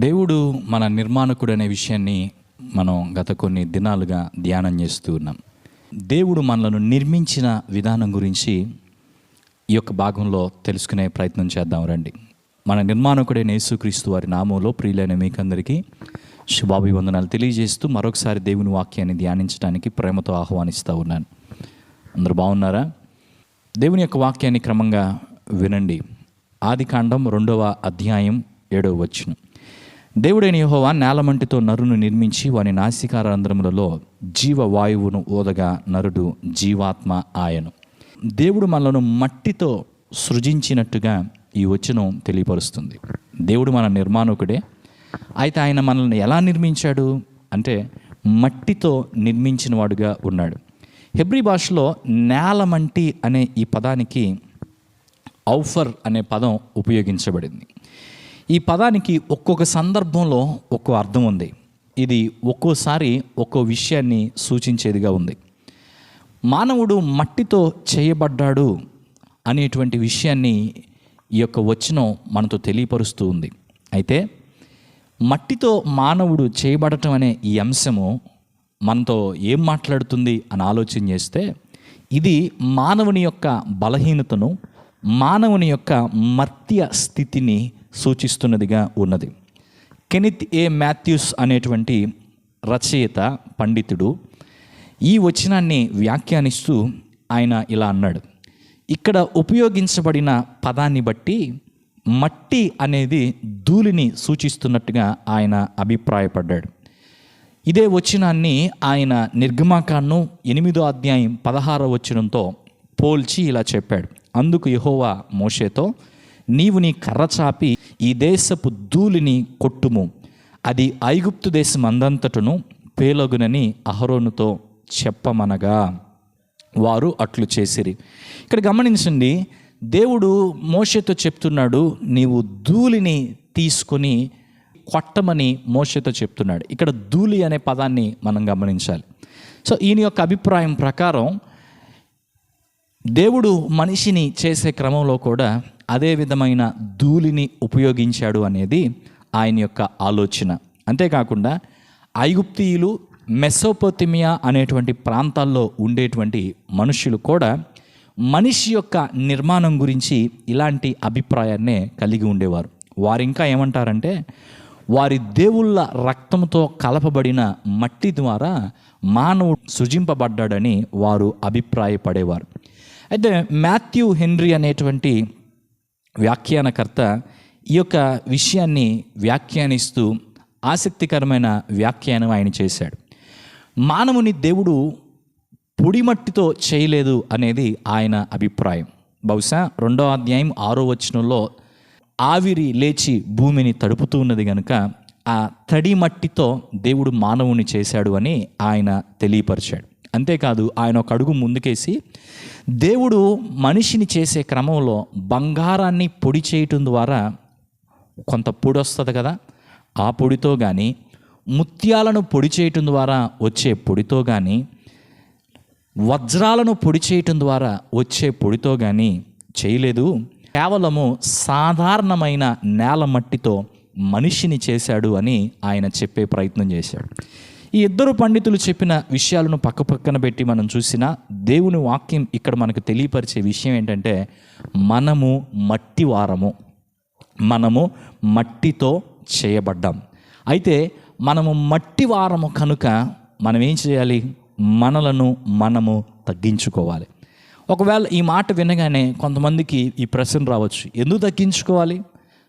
దేవుడు మన నిర్మాణకుడు అనే విషయాన్ని మనం గత కొన్ని దినాలుగా ధ్యానం చేస్తూ ఉన్నాం. దేవుడు మనలను నిర్మించిన విధానం గురించి ఈ యొక్క భాగంలో తెలుసుకునే ప్రయత్నం చేద్దాం రండి. మన నిర్మాణకుడైన యేసుక్రీస్తు వారి నామంలో ప్రియులైన మీకందరికీ శుభాభివందనాలు తెలియజేస్తూ మరొకసారి దేవుని వాక్యాన్ని ధ్యానించడానికి ప్రేమతో ఆహ్వానిస్తూ ఉన్నాను. అందరూ బాగున్నారా? దేవుని యొక్క వాక్యాన్ని క్రమంగా వినండి. ఆది కాండం రెండవ అధ్యాయం ఏడవ వచ్చును దేవుడైన యహోవా నేలమంటితో నరును నిర్మించి వాని నాసికారంధ్రములలో జీవవాయువును ఓదగా నరుడు జీవాత్మ ఆయను. దేవుడు మనలను మట్టితో సృజించినట్టుగా ఈ వచనం తెలియపరుస్తుంది. దేవుడు మన నిర్మాణకుడే. అయితే ఆయన మనల్ని ఎలా నిర్మించాడు? అంటే మట్టితో నిర్మించిన వాడుగా ఉన్నాడు. హెబ్రి భాషలో నేలమంటి అనే ఈ పదానికి ఔఫర్ అనే పదం ఉపయోగించబడింది. ఈ పదానికి ఒక్కొక్క సందర్భంలో ఒక్కో అర్థం ఉంది. ఇది ఒక్కోసారి ఒక్కో విషయాన్ని సూచించేదిగా ఉంది. మానవుడు మట్టితో చేయబడ్డాడు అనేటువంటి విషయాన్ని ఈ యొక్క వచనం మనతో తెలియపరుస్తూ ఉంది. అయితే మట్టితో మానవుడు చేయబడటం అనే ఈ అంశము మనతో ఏం మాట్లాడుతుంది అని ఆలోచన చేస్తే ఇది మానవుని యొక్క బలహీనతను మానవుని యొక్క మర్త్య స్థితిని సూచిస్తున్నదిగా ఉన్నది. కెనిత్ ఏ మాథ్యూస్ అనేటువంటి రచయిత పండితుడు ఈ వచనాన్ని వ్యాఖ్యానిస్తూ ఆయన ఇలా అన్నాడు. ఇక్కడ ఉపయోగించబడిన పదాన్ని బట్టి మట్టి అనేది ధూళిని సూచిస్తున్నట్టుగా ఆయన అభిప్రాయపడ్డాడు. ఇదే వచనాన్ని ఆయన నిర్గమాకాండం ఎనిమిదో అధ్యాయం పదహారో వచనంతో పోల్చి ఇలా చెప్పాడు. అందుకు యహోవా మోషేతో నీవు నీ కర్ర చాపి ఈ దేశపు ధూళిని కొట్టుము. అది ఐగుప్తు దేశం అందంతటను పేలగునని అహరోనుతో చెప్పమనగా. వారు అట్లు చేసిరి. ఇక్కడ గమనించండి దేవుడు మోషతో చెప్తున్నాడు నీవు ధూళిని తీసుకొని కొట్టమని మోషతో చెప్తున్నాడు. ఇక్కడ ధూళి అనే పదాన్ని మనం గమనించాలి. సో ఈయన యొక్క అభిప్రాయం ప్రకారం దేవుడు మనిషిని చేసే క్రమంలో కూడా అదే విధమైన ధూళిని ఉపయోగించాడు అనేది ఆయన యొక్క ఆలోచన. అంతేకాకుండా ఐగుప్తీయులు మెసోపోతిమియా అనేటువంటి ప్రాంతాల్లో ఉండేటువంటి మనుషులు కూడా మనిషి యొక్క నిర్మాణం గురించి ఇలాంటి అభిప్రాయాన్నే కలిగి ఉండేవారు. వారు ఇంకా ఏమంటారంటే వారి దేవుళ్ళ రక్తంతో కలపబడిన మట్టి ద్వారా మానవుడు సృజింపబడ్డాడని వారు అభిప్రాయపడేవారు. అయితే మాథ్యూ హెన్రీ అనేటువంటి వ్యాఖ్యానకర్త ఈ యొక్క విషయాన్ని వ్యాఖ్యానిస్తూ ఆసక్తికరమైన వ్యాఖ్యానం ఆయన చేశాడు. మానవుని దేవుడు పొడిమట్టితో చేయలేదు అనేది ఆయన అభిప్రాయం. బహుశా రెండో అధ్యాయం ఆరో వచనంలో ఆవిరి లేచి భూమిని తడుపుతూ ఉన్నది కనుక ఆ తడి మట్టితో దేవుడు మానవుని చేశాడు అని ఆయన తెలియపరిచాడు. అంతేకాదు ఆయన ఒక అడుగు ముందుకేసి దేవుడు మనిషిని చేసే క్రమంలో బంగారాన్ని పొడి చేయటం ద్వారా కొంత పొడి వస్తుంది కదా ఆ పొడితో కానీ ముత్యాలను పొడి చేయటం ద్వారా వచ్చే పొడితో కానీ వజ్రాలను పొడి చేయటం ద్వారా వచ్చే పొడితో కానీ చేయలేదు. కేవలము సాధారణమైన నేల మట్టితో మనిషిని చేశాడు అని ఆయన చెప్పే ప్రయత్నం చేశాడు. ఈ ఇద్దరు పండితులు చెప్పిన విషయాలను పక్క పక్కన పెట్టి మనం చూసిన దేవుని వాక్యం ఇక్కడ మనకు తెలియపరిచే విషయం ఏంటంటే మనము మట్టి వారము. మనము మట్టితో చేయబడ్డాం. అయితే మనము మట్టి వారము కనుక మనం ఏం చేయాలి? మనలను మనము తగ్గించుకోవాలి. ఒకవేళ ఈ మాట వినగానే కొంతమందికి ఈ ప్రశ్న రావచ్చు. ఎందుకు తగ్గించుకోవాలి?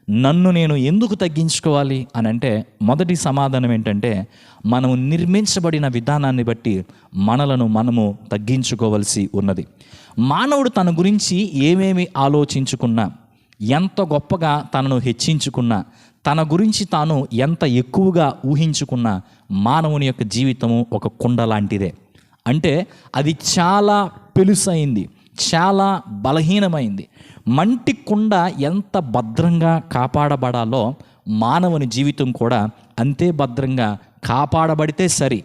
నన్ను నేను ఎందుకు తగ్గించుకోవాలి అని అంటే మొదటి సమాధానం ఏంటంటే మనము నిర్మించబడిన విధానాన్ని బట్టి మనలను మనము తగ్గించుకోవలసి ఉన్నది. మానవుడు తన గురించి ఏమేమి ఆలోచించుకున్నా ఎంత గొప్పగా తనను హెచ్చించుకున్నా తన గురించి తాను ఎంత ఎక్కువగా ఊహించుకున్నా మానవుని యొక్క జీవితము ఒక కుండ లాంటిదే. అంటే అది చాలా పెలుసైంది చాలా బలహీనమైంది. మంటి కుండ ఎంత భద్రంగా కాపాడబడాలో మానవుని జీవితం కూడా అంతే భద్రంగా కాపాడబడితే సరి.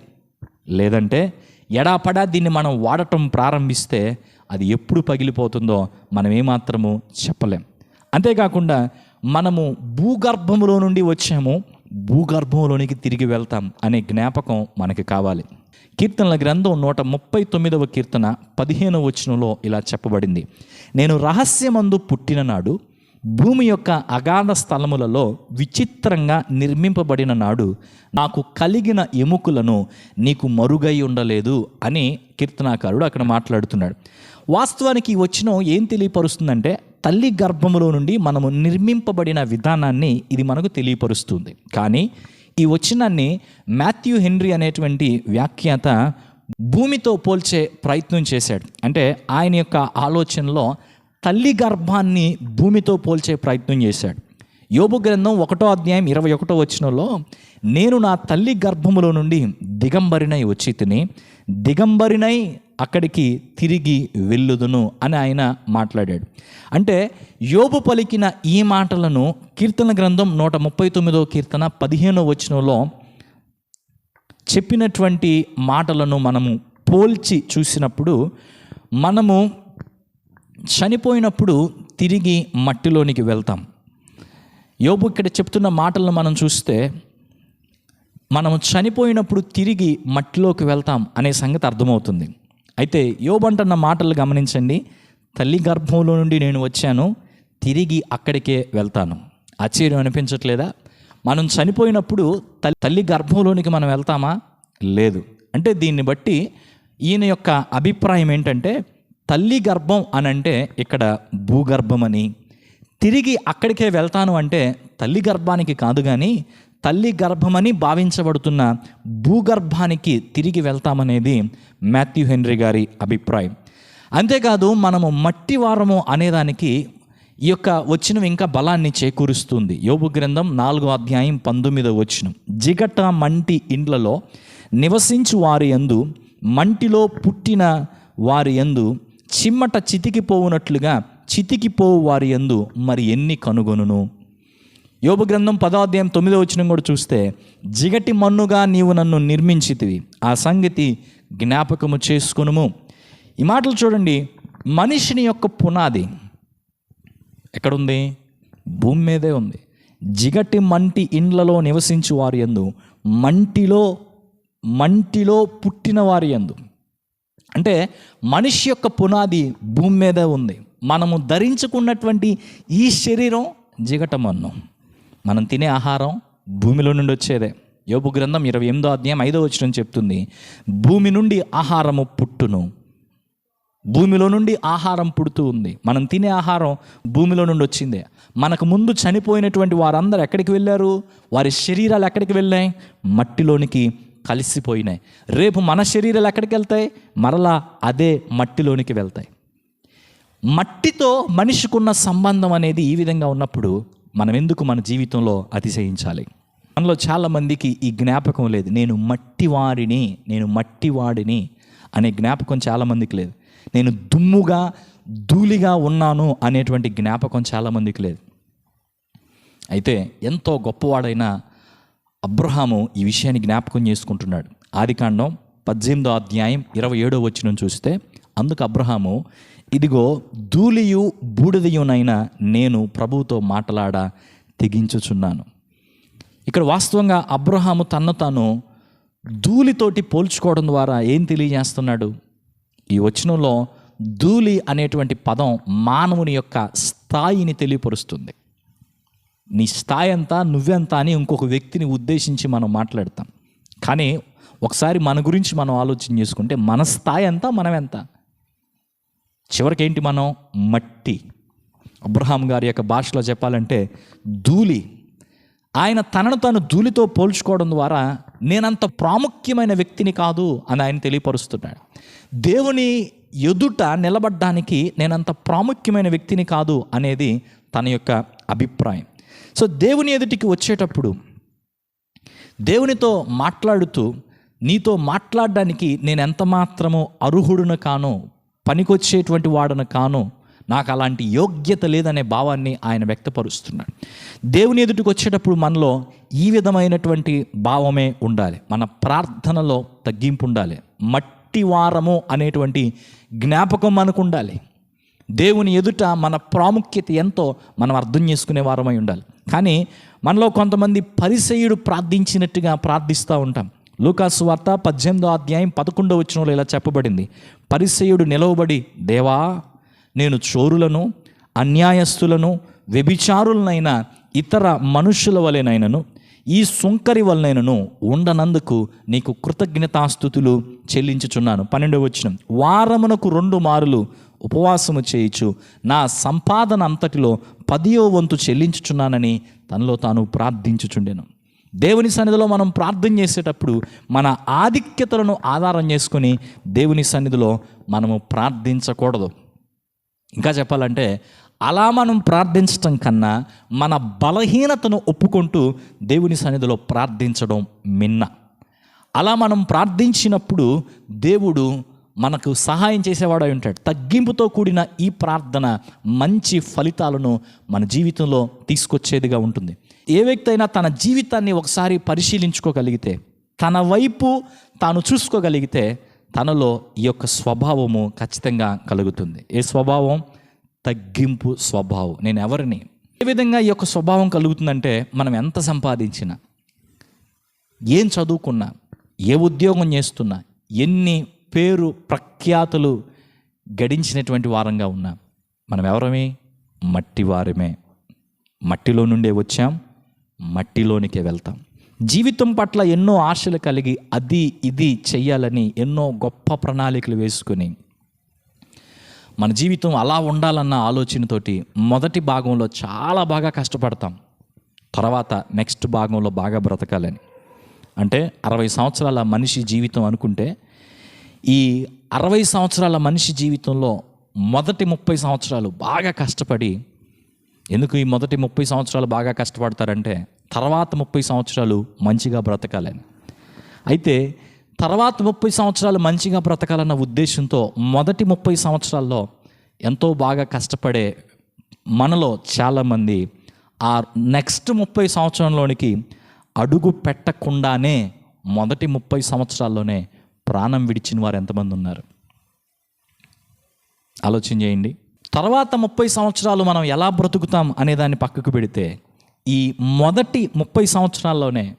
లేదంటే ఎడాపడా దీన్ని మనం వాడటం ప్రారంభిస్తే అది ఎప్పుడు పగిలిపోతుందో మనం ఏమాత్రము చెప్పలేం. అంతేకాకుండా మనము భూగర్భములో నుండి వచ్చాము. భూగర్భంలోనికి తిరిగి వెళ్తాం అనే జ్ఞాపకం మనకి కావాలి. కీర్తనల గ్రంథం నూట ముప్పై తొమ్మిదవ కీర్తన పదిహేనవ వచనంలో ఇలా చెప్పబడింది. నేను రహస్యమందు పుట్టిన నాడు భూమి యొక్క అగాధ స్థలములలో విచిత్రంగా నిర్మింపబడిన నాడు నాకు కలిగిన ఎముకలను నీకు మరుగై ఉండలేదు అని కీర్తనాకారుడు అక్కడ మాట్లాడుతున్నాడు. వాస్తవానికి ఈ వచనం ఏం తెలియపరుస్తుందంటే తల్లి గర్భములో నుండి మనము నిర్మింపబడిన విధానాన్ని ఇది మనకు తెలియపరుస్తుంది. కానీ ఈ వచనాన్ని మాథ్యూ హెన్రీ అనేటువంటి వ్యాఖ్యాత భూమితో పోల్చే ప్రయత్నం చేశాడు. అంటే ఆయన యొక్క ఆలోచనలో తల్లి గర్భాన్ని భూమితో పోల్చే ప్రయత్నం చేశాడు. యోబు గ్రంథం ఒకటో అధ్యాయం ఇరవై ఒకటో వచనంలో నేను నా తల్లి గర్భములో నుండి దిగంబరినై వచ్చి తిని దిగంబరినై అక్కడికి తిరిగి వెళ్ళుదును అని ఆయన మాట్లాడాడు. అంటే యోబు పలికిన ఈ మాటలను కీర్తన గ్రంథం నూట ముప్పై తొమ్మిదో కీర్తన పదిహేనో వచనంలో చెప్పినటువంటి మాటలను మనము పోల్చి చూసినప్పుడు మనము చనిపోయినప్పుడు తిరిగి మట్టిలోనికి వెళ్తాం. యోబు ఇక్కడ చెప్తున్న మాటలను మనం చూస్తే మనము చనిపోయినప్పుడు తిరిగి మట్టిలోకి వెళ్తాం అనే సంగతి అర్థమవుతుంది. అయితే యోబంటన్న మాటలు గమనించండి. తల్లి గర్భంలో నుండి నేను వచ్చాను. తిరిగి అక్కడికే వెళ్తాను. ఆశ్చర్యం అనిపించట్లేదా? మనం చనిపోయినప్పుడు తల్లి తల్లి గర్భంలోనికి మనం వెళ్తామా? లేదు. అంటే దీన్ని బట్టి ఈయన యొక్క అభిప్రాయం ఏంటంటే తల్లి గర్భం అని అంటే ఇక్కడ భూగర్భం అని తిరిగి అక్కడికే వెళ్తాను అంటే తల్లి గర్భానికి కాదు కానీ తల్లి గర్భమని భావించబడుతున్న భూగర్భానికి తిరిగి వెళ్తామనేది మాథ్యూ హెన్రీ గారి అభిప్రాయం. అంతేకాదు మనము మట్టి వారము అనేదానికి ఈ యొక్క వచనం ఇంకా బలాన్ని చేకూరుస్తుంది. యోగు గ్రంథం నాలుగో అధ్యాయం పంతొమ్మిదో వచనం. జిగట మంటి ఇండ్లలో నివసించు వారి యందు మంటిలో పుట్టిన వారి యందు చిమ్మట చితికిపోవునట్లుగా చితికిపోవు వారి యందు మరి ఎన్ని కనుగొనును? యోబు గ్రంథం పదాధ్యాయం తొమ్మిదో వచ్చిన కూడా చూస్తే జిగటి మన్నుగా నీవు నన్ను నిర్మించితివి. ఆ సంగతి జ్ఞాపకము చేసుకునుము. ఈ మాటలు చూడండి మనిషిని యొక్క పునాది ఎక్కడుంది? భూమి మీదే ఉంది. జిగటి మంటి ఇండ్లలో నివసించు వారి యందు మంటిలో మంటిలో పుట్టిన వారి యందు. అంటే మనిషి యొక్క పునాది భూమి మీదే ఉంది. మనము ధరించుకున్నటువంటి ఈ శరీరం జిగటమన్ను మనం తినే ఆహారం భూమిలో నుండి వచ్చేదే. యోపు గ్రంథం ఇరవై ఎనిమిదో అధ్యాయం ఐదో వచ్చిన చెప్తుంది. భూమి నుండి ఆహారము పుట్టును. భూమిలో నుండి ఆహారం పుడుతూ ఉంది. మనం తినే ఆహారం భూమిలో నుండి వచ్చిందే. మనకు ముందు చనిపోయినటువంటి వారందరూ ఎక్కడికి వెళ్ళారు? వారి శరీరాలు ఎక్కడికి వెళ్ళాయి? మట్టిలోనికి కలిసిపోయినాయి. రేపు మన శరీరాలు ఎక్కడికి వెళ్తాయి? మరలా అదే మట్టిలోనికి వెళ్తాయి. మట్టితో మనిషికున్న సంబంధం అనేది ఈ విధంగా ఉన్నప్పుడు మనం ఎందుకు మన జీవితంలో అతిశయించాలి? మనలో చాలామందికి ఈ జ్ఞాపకం లేదు నేను మట్టివారిని నేను మట్టివాడిని అనే జ్ఞాపకం చాలామందికి లేదు. నేను దుమ్ముగా ధూళిగా ఉన్నాను అనేటువంటి జ్ఞాపకం చాలామందికి లేదు. అయితే ఎంతో గొప్పవాడైన అబ్రహాము ఈ విషయాన్ని జ్ఞాపకం చేసుకుంటున్నాడు. ఆదికాండం పద్దెనిమిదో అధ్యాయం ఇరవై ఏడో వచ్చిన చూస్తే అందుకు అబ్రహాము ఇదిగో ధూళియు బూడిదయునైన నేను ప్రభువుతో మాట్లాడ తెగించుచున్నాను. ఇక్కడ వాస్తవంగా అబ్రహాము తన్ను తాను ధూళితోటి పోల్చుకోవడం ద్వారా ఏం తెలియజేస్తున్నాడు? ఈ వచనంలో ధూళి అనేటువంటి పదం మానవుని యొక్క స్థాయిని తెలియపరుస్తుంది. నీ స్థాయి అంతా నువ్వెంత అని ఇంకొక వ్యక్తిని ఉద్దేశించి మనం మాట్లాడతాం. కానీ ఒకసారి మన గురించి మనం ఆలోచన చేసుకుంటే మన స్థాయి అంతా మనం ఎంత చివరికి ఏంటి మనం? మట్టి. అబ్రహాం గారి యొక్క భాషలో చెప్పాలంటే ధూళి. ఆయన తనను తాను ధూళితో పోల్చుకోవడం ద్వారా నేనంత ప్రాముఖ్యమైన వ్యక్తిని కాదు అని ఆయన తెలియపరుస్తున్నాడు. దేవుని ఎదుట నిలబడ్డానికి నేనంత ప్రాముఖ్యమైన వ్యక్తిని కాదు అనేది తన యొక్క అభిప్రాయం. సో దేవుని ఎదుటికి వచ్చేటప్పుడు దేవునితో మాట్లాడుతూ నీతో మాట్లాడడానికి నేను ఎంత మాత్రము అర్హుడును కానో పనికొచ్చేటువంటి వాడను కాను నాకు అలాంటి యోగ్యత లేదనే భావాన్ని ఆయన వ్యక్తపరుస్తున్నాడు. దేవుని ఎదుటికి వచ్చేటప్పుడు మనలో ఈ విధమైనటువంటి భావమే ఉండాలి. మన ప్రార్థనలో తగ్గింపు ఉండాలి మట్టి వారము అనేటువంటి జ్ఞాపకం మనకు ఉండాలి దేవుని ఎదుట మన ప్రాముఖ్యత ఎంతో మనం అర్థం చేసుకునే వారమై ఉండాలి. కానీ మనలో కొంతమంది పరిసయుడు ప్రార్థించినట్టుగా ప్రార్థిస్తూ ఉంటాం. లూకాసు వార్త పద్దెనిమిదో అధ్యాయం పదకొండో వచ్చినలో ఇలా చెప్పబడింది. పరిసయుడు నిలవబడి దేవా నేను చోరులను అన్యాయస్తులను వ్యభిచారులనైన ఇతర మనుషుల వలెనైనను ఈ సుంకరి వలనైనను ఉండనందుకు నీకు కృతజ్ఞతాస్థుతులు చెల్లించుచున్నాను. పన్నెండవ వచ్చిన వారమునకు రెండు మారులు ఉపవాసము చేయించు నా సంపాదన అంతటిలో పదియో వంతు చెల్లించుచున్నానని తనలో తాను ప్రార్థించుచుండెను. దేవుని సన్నిధిలో మనం ప్రార్థన చేసేటప్పుడు మన ఆధిక్యతలను ఆధారం చేసుకొని దేవుని సన్నిధిలో మనము ప్రార్థించకూడదు. ఇంకా చెప్పాలంటే అలా మనం ప్రార్థించటం కన్నా మన బలహీనతను ఒప్పుకుంటూ దేవుని సన్నిధిలో ప్రార్థించడం మిన్న. అలా మనం ప్రార్థించినప్పుడు దేవుడు మనకు సహాయం చేసేవాడు అయి ఉంటాడు. తగ్గింపుతో కూడిన ఈ ప్రార్థన మంచి ఫలితాలను మన జీవితంలో తీసుకొచ్చేదిగా ఉంటుంది. ఏ వ్యక్తి అయినా తన జీవితాన్ని ఒకసారి పరిశీలించుకోగలిగితే తన వైపు తాను చూసుకోగలిగితే తనలో ఈ యొక్క స్వభావము ఖచ్చితంగా కలుగుతుంది. ఏ స్వభావం? తగ్గింపు స్వభావం. నేను ఎవరిని? ఏ విధంగా ఈ యొక్క స్వభావం కలుగుతుందంటే మనం ఎంత సంపాదించినా ఏం చదువుకున్నా ఏ ఉద్యోగం చేస్తున్నా ఎన్ని పేరు ప్రఖ్యాతులు గడించినటువంటి వారంగా ఉన్నా మనం ఎవరమే? మట్టి వారమే మట్టిలో నుండే వచ్చాం. మట్టిలోనికే వెళ్తాం. జీవితం పట్ల ఎన్నో ఆశలు కలిగి అది ఇది చెయ్యాలని ఎన్నో గొప్ప ప్రణాళికలు వేసుకొని మన జీవితం అలా ఉండాలన్న ఆలోచనతోటి మొదటి భాగంలో చాలా బాగా కష్టపడతాం. తర్వాత నెక్స్ట్ భాగంలో బాగా బ్రతకాలని. అంటే అరవై సంవత్సరాల మనిషి జీవితం అనుకుంటే ఈ అరవై సంవత్సరాల మనిషి జీవితంలో మొదటి ముప్పై సంవత్సరాలు బాగా కష్టపడి ఎందుకు ఈ మొదటి ముప్పై సంవత్సరాలు బాగా కష్టపడతారంటే తర్వాత ముప్పై సంవత్సరాలు మంచిగా బ్రతకాలని. అయితే తర్వాత ముప్పై సంవత్సరాలు మంచిగా బ్రతకాలన్న ఉద్దేశంతో మొదటి ముప్పై సంవత్సరాల్లో ఎంతో బాగా కష్టపడే మనలో చాలామంది ఆ నెక్స్ట్ ముప్పై సంవత్సరంలోనికి అడుగు పెట్టకుండానే మొదటి ముప్పై సంవత్సరాల్లోనే ప్రాణం విడిచిన వారు ఎంతమంది ఉన్నారు? ఆలోచన చేయండి. తర్వాత ముప్పై సంవత్సరాలు మనం ఎలా బ్రతుకుతాం అనే దాన్ని పక్కకు పెడితే ఈ మొదటి ముప్పై సంవత్సరాల్లోనే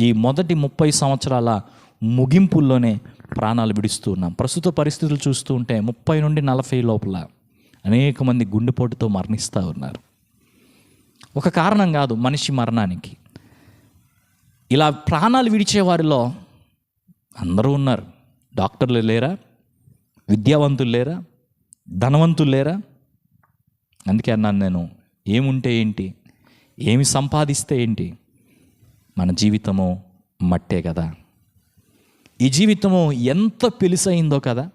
ఈ మొదటి ముప్పై సంవత్సరాల ముగింపుల్లోనే ప్రాణాలు విడుస్తూ ఉన్నాం. ప్రస్తుత పరిస్థితులు చూస్తూ ఉంటే ముప్పై నుండి నలభై లోపల అనేక మంది గుండెపోటుతో మరణిస్తూ ఉన్నారు. ఒక కారణం కాదు మనిషి మరణానికి. ఇలా ప్రాణాలు విడిచే వారిలో అందరూ ఉన్నారు. డాక్టర్లు లేరా? విద్యావంతులు లేరా? ధనవంతులు లేరా అందుకే అన్నాను నేను ఏముంటే ఏంటి? ఏమి సంపాదిస్తే ఏంటి? మన జీవితము మట్టే కదా. ఈ జీవితము ఎంత పెలుసైందో కదా?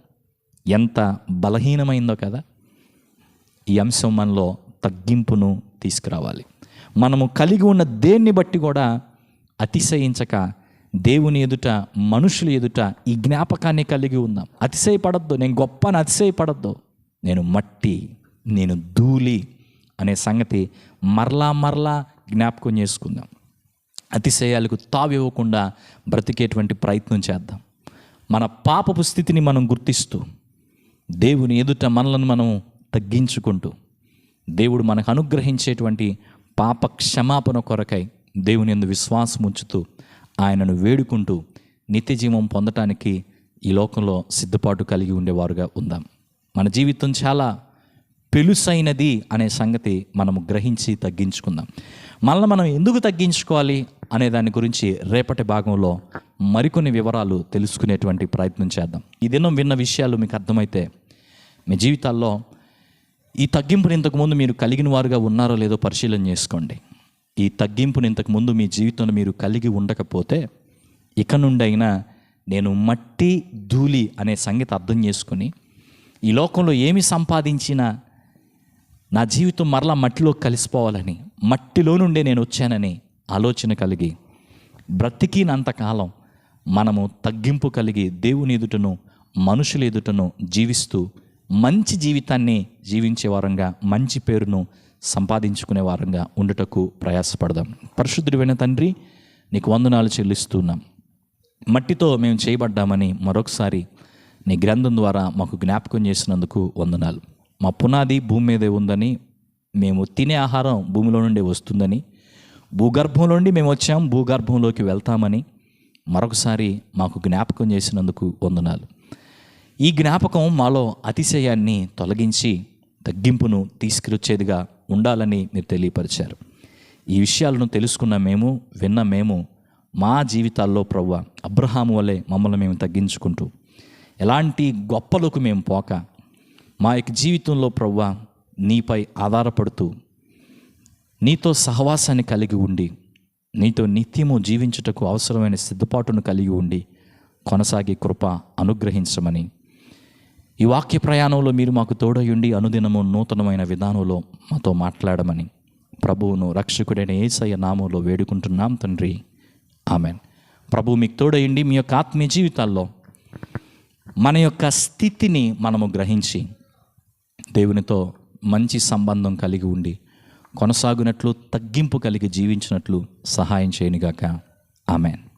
ఎంత బలహీనమైందో కదా? ఈ అంశం మనలో తగ్గింపును తీసుకురావాలి. మనము కలిగి ఉన్న దేన్ని బట్టి కూడా అతిశయించక దేవుని ఎదుట మనుషుల ఎదుట ఈ జ్ఞాపకాన్ని కలిగి ఉందాం. అతిశయపడద్దు. నేను గొప్ప అని అతిశయపడద్దు. నేను మట్టి నేను ధూళి అనే సంగతి మరలా మరలా జ్ఞాపకం చేసుకుందాం. అతిశయాలకు తావివ్వకుండా బ్రతికేటువంటి ప్రయత్నం చేద్దాం. మన పాపపు స్థితిని మనం గుర్తిస్తూ దేవుని ఎదుట మనలను మనం తగ్గించుకుంటూ దేవుడు మనకు అనుగ్రహించేటువంటి పాప క్షమాపణ కొరకై దేవుని ఎందు విశ్వాసం ఉంచుతూ ఆయనను వేడుకుంటూ నిత్య జీవం పొందటానికి ఈ లోకంలో సిద్ధపాటు కలిగి ఉండేవారుగా ఉందాం. మన జీవితం చాలా పెలుసైనది అనే సంగతి మనము గ్రహించి తగ్గించుకుందాం. మళ్ళీ మనం ఎందుకు తగ్గించుకోవాలి అనే దాని గురించి రేపటి భాగంలో మరికొన్ని వివరాలు తెలుసుకునేటువంటి ప్రయత్నం చేద్దాం. ఈ దినం విన్న విషయాలు మీకు అర్థమైతే మీ జీవితాల్లో ఈ తగ్గింపుని ఇంతకుముందు మీరు కలిగిన వారుగా ఉన్నారో లేదో పరిశీలన చేసుకోండి. ఈ తగ్గింపుని ఇంతకుముందు మీ జీవితంలో మీరు కలిగి ఉండకపోతే ఇక నుండి అయినా నేను మట్టి ధూళి అనే సంగతి అర్థం చేసుకుని ఈ లోకంలో ఏమి సంపాదించినా నా జీవితం మరలా మట్టిలో కలిసిపోవాలని మట్టిలో నుండే నేను వచ్చానని ఆలోచన కలిగి బ్రతికినంతకాలం మనము తగ్గింపు కలిగి దేవుని ఎదుటను మనుషుల ఎదుటను జీవిస్తూ మంచి జీవితాన్ని జీవించే వారంగా మంచి పేరును సంపాదించుకునే వారంగా ఉండుటకు ప్రయాసపడదాం. పరిశుద్ధుడైన తండ్రి నీకు వందనాలు చెల్లిస్తున్నాం. మట్టితో మేము చేయబడ్డామని మరొకసారి నీ గ్రంథం ద్వారా మాకు జ్ఞాపకం చేసినందుకు వందనాలు. మా పునాది భూమి మీదే ఉందని మేము తినే ఆహారం భూమిలో నుండి వస్తుందని భూగర్భంలో నుండి మేము వచ్చాం భూగర్భంలోకి వెళ్తామని మరొకసారి మాకు జ్ఞాపకం చేసినందుకు వందనాలు. ఈ జ్ఞాపకం మాలో అతిశయాన్ని తొలగించి తగ్గింపును తీసుకురొచ్చేదిగా ఉండాలని మీరు తెలియపరిచారు. ఈ విషయాలను తెలుసుకున్న మేము విన్న మేము మా జీవితాల్లో ప్రవ్వ అబ్రహాము వలె మమ్మల్ని మేము తగ్గించుకుంటూ ఎలాంటి గొప్పలకు మేము పోక. మా యొక్క జీవితంలో ప్రవ్వా నీపై ఆధారపడుతూ నీతో సహవాసాన్ని కలిగి ఉండి నీతో నిత్యము జీవించుటకు అవసరమైన సిద్ధపాటును కలిగి ఉండి కొనసాగే కృప అనుగ్రహించమని. ఈ వాక్య ప్రయాణంలో మీరు మాకు తోడయుండి అనుదినము నూతనమైన విధానంలో మాతో మాట్లాడమని ప్రభువును రక్షకుడైన ఏసయ్య నామంలో వేడుకుంటున్నాం తండ్రి. ఆమెన్. ప్రభు మీకు తోడయండి మీ యొక్క ఆత్మీయ జీవితాల్లో మన యొక్క స్థితిని మనము గ్రహించి దేవునితో మంచి సంబంధం కలిగి ఉండి కొనసాగునట్లు తగ్గింపు కలిగి జీవించినట్లు సహాయం చేయనుగాక. ఆమెన్.